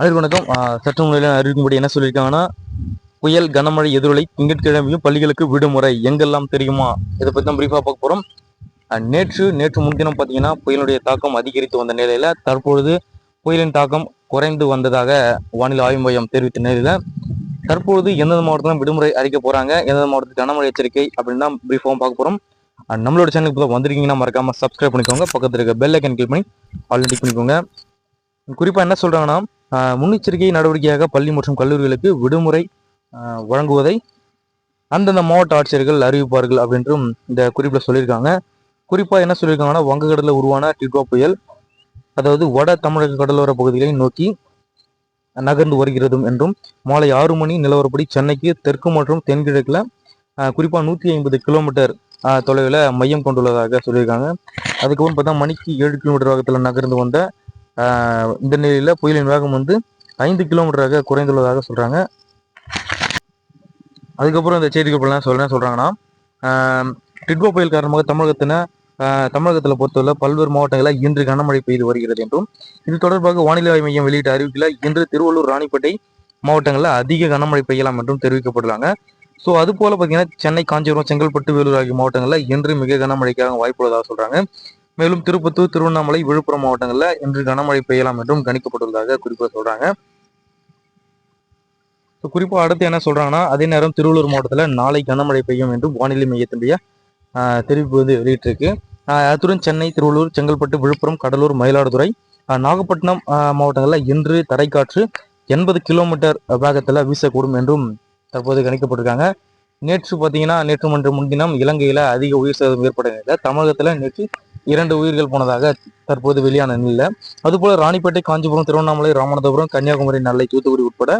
அதற்கு வணக்கம். சற்று முன்னிலை அறிவிக்கும்படி என்ன சொல்லியிருக்காங்கன்னா புயல் கனமழை எதிரொலை திங்கட்கிழமையும் பள்ளிகளுக்கு விடுமுறை. எங்கெல்லாம் தெரியுமா? இதை பற்றி தான் பிரீஃபாக பார்க்க போகிறோம் நேற்று நேற்று முன்தினம் பார்த்தீங்கன்னா புயலுடைய தாக்கம் அதிகரித்து வந்த நிலையில் தற்பொழுது புயலின் தாக்கம் குறைந்து வந்ததாக வானிலை ஆய்வு மையம் தெரிவித்த நிலையில் தற்பொழுது எந்தெந்த மாவட்டத்திலும் விடுமுறை அறிக்க போகிறாங்க எந்தெந்த மாவட்டத்துக்கு கனமழை எச்சரிக்கை அப்படின்னு தான் பிரீஃபாகவும் பார்க்க போகிறோம் நம்மளோட சேனலுக்கு இப்போ வந்திருக்கீங்கன்னா மறக்காமல் சப்ஸ்கிரைப் பண்ணிக்கோங்க. பக்கத்தில் இருக்க பெல் ஐக்கன் கிளிக் பண்ணி ஆல்ரெடி பண்ணிக்கோங்க. குறிப்பாக என்ன சொல்கிறாங்கன்னா முன்னெச்சரிக்கை நடவடிக்கையாக பள்ளி மற்றும் கல்லூரிகளுக்கு விடுமுறை வழங்குவதை அந்தந்த மாவட்ட ஆட்சியர்கள் அறிவிப்பார்கள் அப்படின்றும் இந்த குறிப்பில் சொல்லியிருக்காங்க. குறிப்பாக என்ன சொல்லியிருக்காங்கன்னா வங்கக்கடலில் உருவான டிட்வா புயல் அதாவது வட தமிழக கடலோர பகுதிகளை நோக்கி நகர்ந்து வருகிறதும் என்றும் மாலை ஆறு மணி நிலவரப்படி சென்னைக்கு தெற்கு மற்றும் தென்கிழக்கில் குறிப்பாக நூற்றி ஐம்பது கிலோமீட்டர் தொலைவில் மையம் கொண்டுள்ளதாக சொல்லியிருக்காங்க. அதுக்கப்புறம் பார்த்தா மணிக்கு ஏழு கிலோமீட்டர் வேகத்தில் நகர்ந்து வந்த இந்த நிலையில் புயலின் வேகம் வந்து ஐந்து கிலோமீட்டராக குறைந்துள்ளதாக சொல்கிறாங்க அதுக்கப்புறம் இந்த செய்திகள் சொல்ல சொல்கிறாங்கன்னா டிட்போ புயல் காரணமாக தமிழகத்தின தமிழகத்தில் பொறுத்தவரை பல்வேறு மாவட்டங்களில் இன்று கனமழை பெய்து வருகிறது என்றும் இது தொடர்பாக வானிலை ஆய்வு மையம் வெளியிட்ட அறிவிப்பில் இன்று திருவள்ளூர் ராணிப்பேட்டை மாவட்டங்களில் அதிக கனமழை பெய்யலாம் என்றும் தெரிவிக்கப்பட்டுள்ளாங்க. ஸோ அது போல பார்த்தீங்கன்னா சென்னை காஞ்சிபுரம் செங்கல்பட்டு வேலூர் ஆகிய மாவட்டங்களில் இன்று மிக கனமழைக்காக வாய்ப்புள்ளதாக சொல்றாங்க. மேலும் திருப்பத்தூர் திருவண்ணாமலை விழுப்புரம் மாவட்டங்களில் இன்று கனமழை பெய்யலாம் என்றும் கணிக்கப்பட்டுள்ளதாக குறிப்பாக சொல்றாங்க. குறிப்பாக அடுத்து என்ன சொல்றாங்கன்னா அதே நேரம் திருவள்ளூர் மாவட்டத்தில் நாளை கனமழை பெய்யும் என்றும் வானிலை மையத்தினுடைய தெரிவிப்பு வந்து வெளியிட்டிருக்கு. அத்துடன் சென்னை திருவள்ளூர் செங்கல்பட்டு விழுப்புரம் கடலூர் மயிலாடுதுறை நாகப்பட்டினம் மாவட்டங்களில் இன்று தரைக்காற்று எண்பது கிலோமீட்டர் வேகத்தில் வீசக்கூடும் என்றும் தற்போது கணிக்கப்பட்டிருக்காங்க. நேற்று பார்த்தீங்கன்னா நேற்று மன்ற முன்தினம் இலங்கையில் அதிக உயிர் சேதம் ஏற்பட தமிழகத்தில் நேற்று இரண்டு உயிர்கள் போனதாக தற்போது வெளியான நிலையில். அதுபோல ராணிப்பேட்டை காஞ்சிபுரம் திருவண்ணாமலை ராமநாதபுரம் கன்னியாகுமரி நெல்லை தூத்துக்குடி உட்பட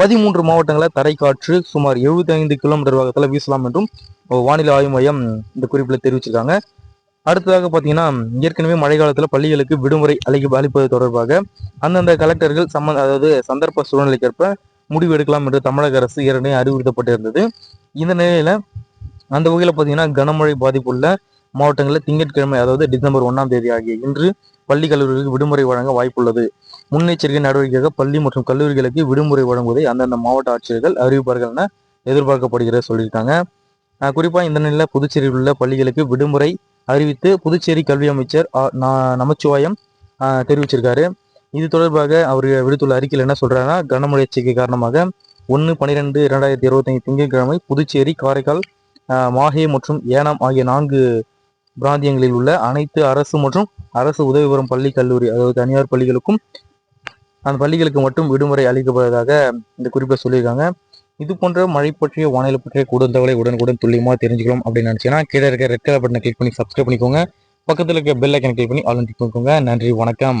பதிமூன்று மாவட்டங்களில் தரைக்காற்று சுமார் எழுபத்தி ஐந்து கிலோமீட்டர் வேகத்தில் வீசலாம் என்றும் வானிலை ஆய்வு மையம் இந்த குறிப்பில் தெரிவிச்சிருக்காங்க. அடுத்ததாக பார்த்தீங்கன்னா ஏற்கனவே மழை காலத்தில் பள்ளிகளுக்கு விடுமுறை அளிக்க அளிப்பது தொடர்பாக அந்தந்த கலெக்டர்கள் சம்மந்த அதாவது சந்தர்ப்ப சூழ்நிலைக்கேற்ப முடிவு எடுக்கலாம் என்று தமிழக அரசு ஏற்கனவே அறிவுறுத்தப்பட்டிருந்தது. இந்த நிலையில் அந்த வகையில் பார்த்தீங்கன்னா கனமழை பாதிப்புள்ள மாவட்டங்களில் திங்கட்கிழமை அதாவது டிசம்பர் ஒன்றாம் தேதி ஆகிய இன்று பள்ளி கல்லூரிகளுக்கு விடுமுறை வழங்க வாய்ப்புள்ளது. முன்னெச்சரிக்கை நடவடிக்கையாக பள்ளி மற்றும் கல்லூரிகளுக்கு விடுமுறை வழங்குவதை அந்தந்த மாவட்ட ஆட்சியர்கள் அறிவிப்பார்கள் என எதிர்பார்க்கப்படுகிறது சொல்லியிருக்காங்க. குறிப்பாக இந்த நிலையில் புதுச்சேரியில் உள்ள பள்ளிகளுக்கு விடுமுறை அறிவித்து புதுச்சேரி கல்வி அமைச்சர் நமச்சிவாயம் தெரிவிச்சிருக்காரு. இது தொடர்பாக அவர் விடுத்துள்ள அறிக்கையில் என்ன சொல்றாருன்னா கனமழை எச்சரிக்கை காரணமாக ஒன்று பன்னிரெண்டு இரண்டாயிரத்தி இருபத்தைந்து திங்கட்கிழமை புதுச்சேரி காரைக்கால் மாஹே மற்றும் ஏனாம் ஆகிய நான்கு பிராந்தியங்களில் உள்ள அனைத்து அரசு மற்றும் அரசு உதவி பெறும் பள்ளி கல்லூரி அதாவது தனியார் பள்ளிகளுக்கும் அந்த பள்ளிகளுக்கு மட்டும் விடுமுறை அளிக்கப்படுவதாக இந்த குறிப்பை சொல்லியிருக்காங்க. இது போன்ற மழை பற்றிய வானிலை பற்றிய கூடுதல் தகவலை உடனுக்குடன் துல்லியமாக தெரிஞ்சுக்கலாம் அப்படின்னு நினச்சிங்கன்னா கீழே இருக்க ரெட் கலர் பட்டனை கிளிக் பண்ணி சப்ஸ்கிரைப் பண்ணிக்கோங்க. பக்கத்தில் இருக்க பெல் ஐக்கனை கிளிக் பண்ணி ஆல் பண்ணிக்கோங்க. நன்றி வணக்கம்.